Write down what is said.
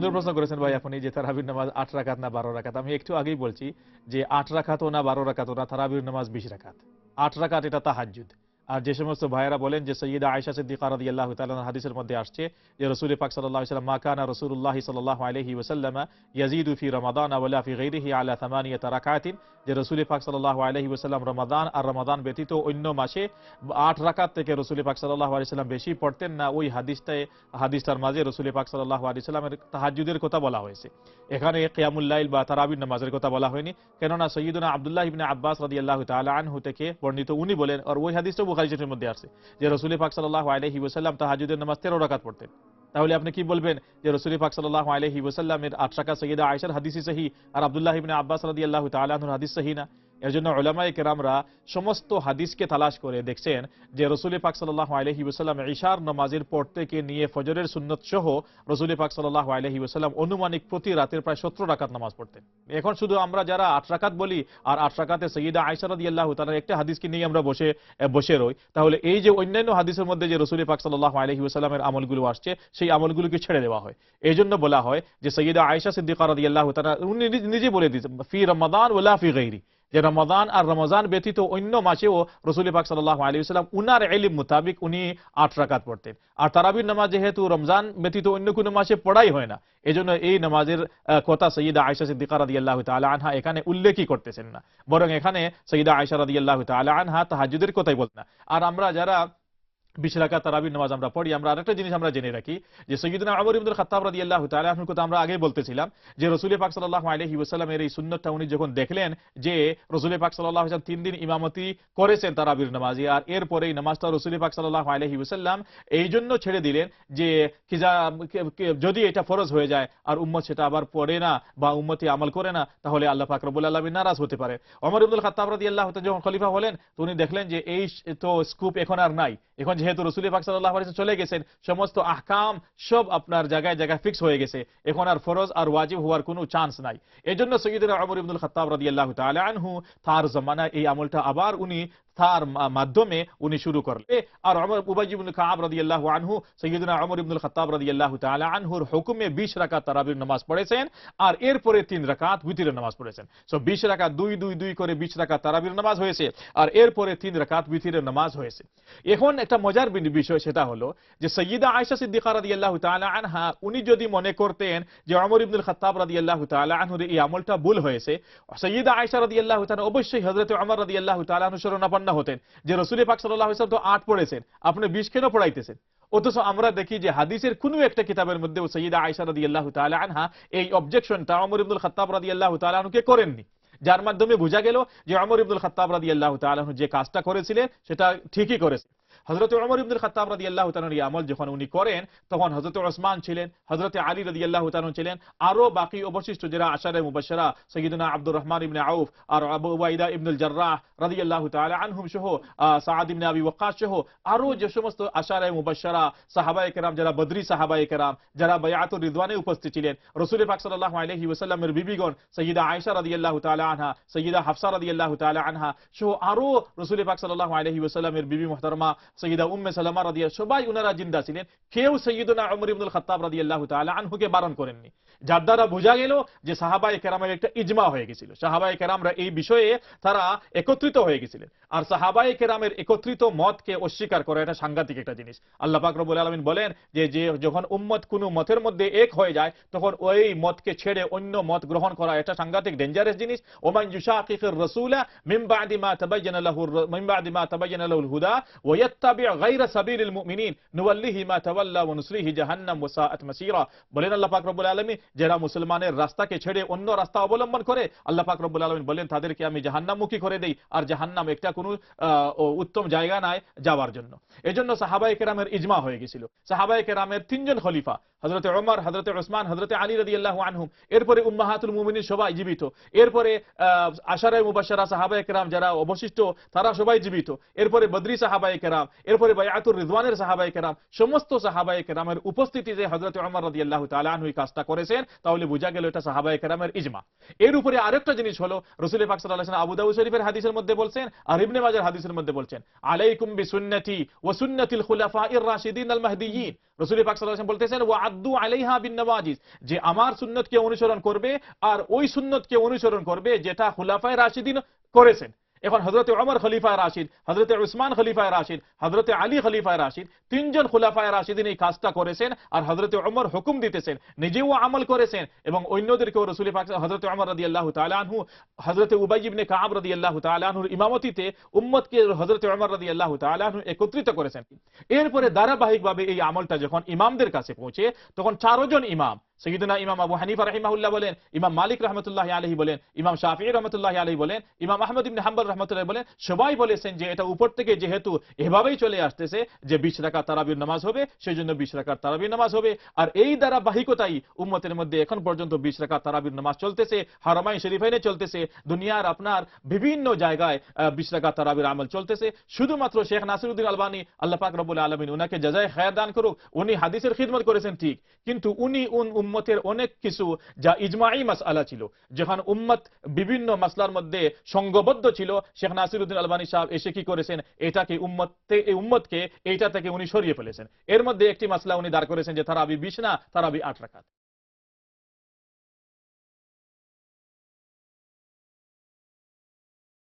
সুন্দর প্রশ্ন করেছেন ভাই আপনি যে তারাবির নামাজ আট রাকাত না বারো রাকাত। আমি একটু আগেই বলছি যে আট রাখাতও না বারো রাখাতও না, তারাবির নামাজ বিশ রাখাত আট রাকাত এটা তাহাজুদ আর যে সমস্ত ভাইয়েরা বলেন যে সৈয়দ আয়সা সিদ্দিকা আল্লাহ তাআলা হাদিসের মধ্যে আসছে যে রসুল পাক সাল্লাহ সাল্লাম মাকানা রসুল্লাহ সাল্লাহ আলহি ওসাল্লামা ওয়াসাল্লাম রমাদান ওয়ালা ফি গায়রিহি আলা থামানিয়াত রাকাতিন যে রাসূল পাক সাল্লাল্লাহু আলাইহি ওয়াসাল্লাম রমাদান আর রমাদান ব্যতীত অন্য মাসে আট রাকাত থেকে রাসূল পাক সাল্লাল্লাহু আলাইহি ওয়াসাল্লাম বেশি পড়তেন না, ওই হাদিসটায়, হাদিসটার মাঝে রাসূল পাক সাল্লাল্লাহু আলাইহি ওয়াসাল্লামের তাহাজ্জুদের কথা বলা হয়েছে। এখানে কিয়ামুল্লাইল বা তারাবির নামাজের কথা বলা হয়নি। কেননা সৈয়দুনা আব্দুল্লাহ ইবনে আব্বাস রাদিয়াল্লাহু তাআলা আনহু থেকে বর্ণিত উনি বলেন, আর ওই হাদিসটা বুখারী মধ্যে আছে যে রসুল পাক সাল্লাল্লাহু আলাইহি ওয়াসাল্লাম তাহাজ্জুদের নামাজ 13 রাকাত পড়তেন। তাহলে আপনি কি বলবেন যে রসুল পাক সাল্লাহ আলহি ওসাল্লামের আট রাকাত সৈয়দা আয়সার হাদিসি সহি আর আব্দুল্লাহ ইবনে আব্বাস রাদি আল্লাহ তালাহুর হাদিস সহি না? এর জন্য ওলামায়ে কেরামরা সমস্ত হাদিসকে তালাশ করে দেখছেন যে রসুল পাক সাল্লাল্লাহু আলাইহি ওয়াসাল্লাম ঈশার নামাজের পর থেকে নিয়ে ফজরের সুন্নত সহ রসুল পাক সাল্লাল্লাহু আলাইহি ওয়াসাল্লাম অনুমানিক প্রতি রাতের প্রায় 17 রাকাত নামাজ পড়তেন। এখন শুধু আমরা যারা আট রাকাত বলি আর আট রাকাতে সৈয়দা আয়েশা রাদিয়াল্লাহু তাআলার একটা হাদিসকে নিয়ে আমরা বসে বসে রই, তাহলে এই যে অন্যান্য হাদিসের মধ্যে যে রসুল পাক সাল্লাল্লাহু আলাইহি ওয়াসাল্লামের আমলগুলো আসছে, সেই আমলগুলোকে ছেড়ে দেওয়া হয়। এই জন্য বলা হয় যে সৈয়দা আয়েশা সিদ্দিকা রাদিয়াল্লাহু তাআলা, উনি নিজে বলে দিয়েছেন, ফি রমাদান ওয়ালা ফি গায়রি। যে রমাদান আর রমজান ব্যতীত অন্য মাসেও রসুল পাক সাল্লাহ আলী সাল্লাম উনার এলিম মোতাবিক উনি আট রাকাত পড়তেন। আর তারাবির নামাজ যেহেতু রমজান ব্যতীত অন্য কোনো মাসে পড়াই হয় না, এজন্য এই নামাজের কথা সঈদা আয়সা সিদ্দিকা আল্লাহ তালা আনহা এখানে উল্লেখই করতেছেন না। বরং এখানে সৈয়দা আয়সা রাদি আল্লাহ তালা আনহা তাহাজুদের কথাই বলতেন আর আমরা যারা বিশ রাকা তারাবির নামাজ আমরা পড়ি। আমরা আরেকটা জিনিস আমরা জেনে রাখি, যে সৈয়দনা আমর ইবনুল খাত্তাব রাদিয়াল্লাহু তাআলা আনহুর কথা আমরা আগে বলতেছিলাম, যে রাসূল পাক সাল্লাল্লাহু আলাইহি ওয়াসাল্লামের এই সুন্নতটা উনি যখন দেখলেন, যে রাসূল পাক সাল্লাল্লাহু আলাইহি তিন দিন ইমামতি করেছেন তারাবির নামাজে, আর এরপরে এই নামাজটা রাসূল পাক সাল্লাল্লাহু আলাইহি ওয়াসাল্লাম এই জন্য ছেড়ে দিলেন, যে যদি এটা ফরজ হয়ে যায়, আর উম্মত সেটা আবার পড়ে না বা উম্মতি আমল করে না, তাহলে আল্লাহ পাক রব্বুল আলামিন নারাজ হতে পারে। ওমর ইবনুল খাত্তাব রাদিয়াল্লাহু তাআলা যখন খলিফা হলেন, তো উনি দেখলেন যে এই তো স্কুপ এখন আর নাই। এখন যেহেতু রসুল পাক সাল্লাহ আলিয়া চলে গেছেন, সমস্ত আহকাম সব আপনার জায়গায় জায়গায় ফিক্স হয়ে গেছে। এখন আর ফরজ আর ওয়াজিব হওয়ার কোনো চান্স নাই। এজন্য সৈয়দিন আমর ইবনুল খাত্তাব রাদিয়াল্লাহু তাআলা আনহু তার জমানায় এই আমলটা আবার উনি তার মাধ্যমে উনি শুরু করলেন। আর ওমর উবাই ইবনে কাব রাদিয়াল্লাহু আনহু, সৈয়দনা ওমর ইবনুল খাত্তাব রাদিয়াল্লাহু তাআলা আনহুর হুকুমে 20 রাকাত তারাবির নামাজ পড়েছেন, আর এরপরে তিন রাকাত উতিরের নামাজ পড়েছেন। সো 20 রাকাত দুই দুই দুই করে 20 রাকাত তারাবির নামাজ হয়েছে, আর এরপরে তিন রাকাত উতিরের নামাজ হয়েছে। এখন একটা মজার বিষয় সেটা হলো যে সৈয়দা আয়েশা সিদ্দিকা রাদিয়াল্লাহু তাআলা আনহা, উনি যদি মনে করতেন যে ওমর ইবনুল খাত্তাব রাদিয়াল্লাহু তাআলা আনহুর এই আমলটা ভুল হয়েছে, সৈয়দা আয়েশা রাদিয়াল্লাহু তাআলা অবশ্যই হযরত ওমর রাদিয়াল্লাহু তাআলা আনহু শরণাপন্ন হতেন, যে রসুল পাক সাল্লাহ ইসলাম তো আট পড়েছেন, আপনি 20 কেন পড়াইতেছেন। অথচ আমরা দেখি যে হাদিসের কোনো একটা কিতাবের মধ্যে সৈয়দা আয়সা রাদি আল্লাহ আনহা এই অবজেকশনটা অমর ইবনুল খতাব রাদি আল্লাহ আনহুকে করেননি। যার মাধ্যমে বোঝা গেল যে অমর ইবনুল খতাব রাদি আল্লাহ তালু যে কাজটা করেছিলেন, সেটা ঠিকই করেছে। হজরত ওমর ইবনুল খাত্তাব রাদিয়াল্লাহু তাআলার এই আমল যখন উনি করেন তখন হজরত ওসমান ছিলেন হজরত আলী রাদিয়াল্লাহু তাআলা ছিলেন আরও বাকি অবশিষ্ট যারা আশারে মুবাশশারা সৈয়দনা আব্দুর রহমান ইবনে আউফ আর উবাইদা ইবনুল জাররাহ রাদিয়াল্লাহু তাআলা আনহুম সহ আহ, ইবনে আবি ওয়াক্কাস সহ আরও যে সমস্ত আশারে মুবাশশারা সাহাবায়ে কেরাম যারা বদরি সাহাবায়ে কেরাম যারা বায়াতুর রিদওয়ানে উপস্থিত ছিলেন রাসূল পাক সাল্লাল্লাহু আলাইহি ওয়াসাল্লামের বিবিগণ সৈয়দা আয়েশা রাদিয়াল্লাহু তাআলা আনহা সৈয়দা হাফসা রাদিয়াল্লাহু তাআলা আনহা সহ আরও রাসূল পাক সাল্লাল্লাহু আলাইহি ওয়াসাল্লামের বিবি মুহতারমা সৈয়দা উম্মে সালামা রাদিয়া সবাই উনারা জিন্দা ছিলেন কেউ সৈয়দনা ওমর ইবনুল খাত্তাব রাদিয়াল্লাহু তাআলা আনহুকে বারণ করেননি যার দ্বারা বোঝা গেল যে সাহাবায়ে কেরামের একটা ইজমা হয়ে গেছিল সাহাবায়ে কেরামরা এই বিষয়ে তারা একত্রিত হয়ে গেছিলেন আর সাহাবায়ে কেরামের একত্রিত মতকে অস্বীকার করা এটা সাংঘাতিক একটা জিনিস আল্লাহ পাক রব্বুল আলামিন বলেন যে যে যখন উম্মত কোনো মতের মধ্যে এক হয়ে যায় তখন ওই মতকে ছেড়ে অন্য মত গ্রহণ করা এটা সাংঘাতিক ডেঞ্জারাস জিনিস ওমান ইউশাকিকির রাসূলা মিন বাদি মা তাবাyyana লাহু মিন বাদি মা তাবাyyana লাহুল হুদা ওয়া ইয়াত্তাবি গায়রা সাবিলিল মুমিনিন নুওয়াল্লিহি আল্লাহ জন্য। এজন্য কেরামের ইজমা হয়ে গেছিল। সাহাবায়ে কেরামের তিনজন খলিফা, হযরতে ওমর হযরতে ওসমান হযরতে আলী রাদিয়াল্লাহু আনহুম। এরপরে উম্মাহাতুল মুমিনিন সবাই জীবিত। এরপরে আশারায়ে মুবাশশারা সাহাবায়ে কেরাম যারা অবশিষ্ট, তারা সবাই জীবিত। এরপরে বদরি সাহাবায়ে কেরাম এরপরে বায়াতুর রিজওয়ানের সাহাবাই কেরাম, সমস্ত সাহাবাই কেরামের উপস্থিতিতে হজরত ওমর রাদি আল্লাহ তালাহু কাজটা করেছেন, তাহলে বোঝা গেল এটা সাহাবাই কেরামের ইজমা। এর উপরে আরেকটা জিনিস হলো রসুল পাক সাল্লাহ আবু দাউদ শরীফের হাদিসের মধ্যে বলছেন, আর ইবনে মাজার হাদিসের মধ্যে বলছেন, আলাইকুম ওয়া সুন্নাতিল খুলাফাইর রাশিদিন আল মাহদিয়িন। রসুল পাক সাল্লাল্লাহু বলতেছেন, ওয়া আদ্দু আলাইহা বিন নওয়াজিজ, যে আমার সুন্নতকে অনুসরণ করবে আর ওই সুন্নতকে অনুসরণ করবে যেটা খুলাফায়ে রাশিদিন করেছেন। এখন হজরতে ওমর খলিফায় রাশিদ হজরতে উসমান খলিফায় রাশিদ হজরতে আলী খলিফায় রাশিদ, তিনজন খোলাফায় রাশিদিন এই কাজটা করেছেন আর হজরতে ওমর হুকুম দিতেছেন, নিজেও আমল করেছেন এবং অন্যদেরকেও রসুল পাক হজরতে ওমর রাদি আল্লাহ তালানহু হজরতে উবাই ইবনে কাব রাদি আল্লাহ তালানহুর ইমামতিতে উম্মতকে হজরতে ওমর রাদি আল্লাহ তালানহু একত্রিত করেছেন। এরপরে ধারাবাহিকভাবে এই আমলটা যখন ইমামদের কাছে পৌঁছে, তখন চারজন ইমাম সৈয়দনা ইমাম আবু হানিফা রাহিমাহুল্লাহ বলেন, ইমাম মালিক রহমতুল্লাহ আলহী বলেন, ইমাম শাফি রহমতুল্লাহ আলহী বলেন, ইমাম আহমদ ইবনে হাম্বল রহমতুল্লাহ বলেন, সবাই বলেছেন যে এটা উপর থেকে যেহেতু এভাবেই চলে আসতেছে যে বিশ রাকাত তারাবির নামাজ হবে সেই জন্য বিশ রাকাত তারাবির নামাজ হবে। আর এই দ্বারা বাহিকতাই উম্মতের মধ্যে এখন পর্যন্ত বিশ রাকাত তারাবির নামাজ চলতেছে, হারামাই শরীফাইনে চলতেছে, দুনিয়ার আপনার বিভিন্ন জায়গায় বিশ রাকাত তারাবির আমল চলতেছে। শুধুমাত্র শেখ নাসিরুদ্দিন আলবানী আল্লাহ পাক রব্বুল আলমিন উনাকে জাজায় খায়ার দান করুক, উনি হাদিসের খিদমত করেছেন ঠিক, কিন্তু উনি উন উম্মতের অনেক কিছু, যা ইজমাই মাসআলা ছিল। যেখানে উম্মত বিভিন্ন মাসলার মধ্যে সংঘবদ্ধ ছিল। শেখ নাসিরুদ্দিন আলবানী সাহেব এসে কি করেছেন? এটাকে উম্মতে এই উম্মতকে এইটা থেকে উনি সরিয়ে ফেলেছেন। এর মধ্যে একটি মাসলা উনি দাঁড় করেছেন যে তারা আবি বিশ না তারা আবি আট রাখাত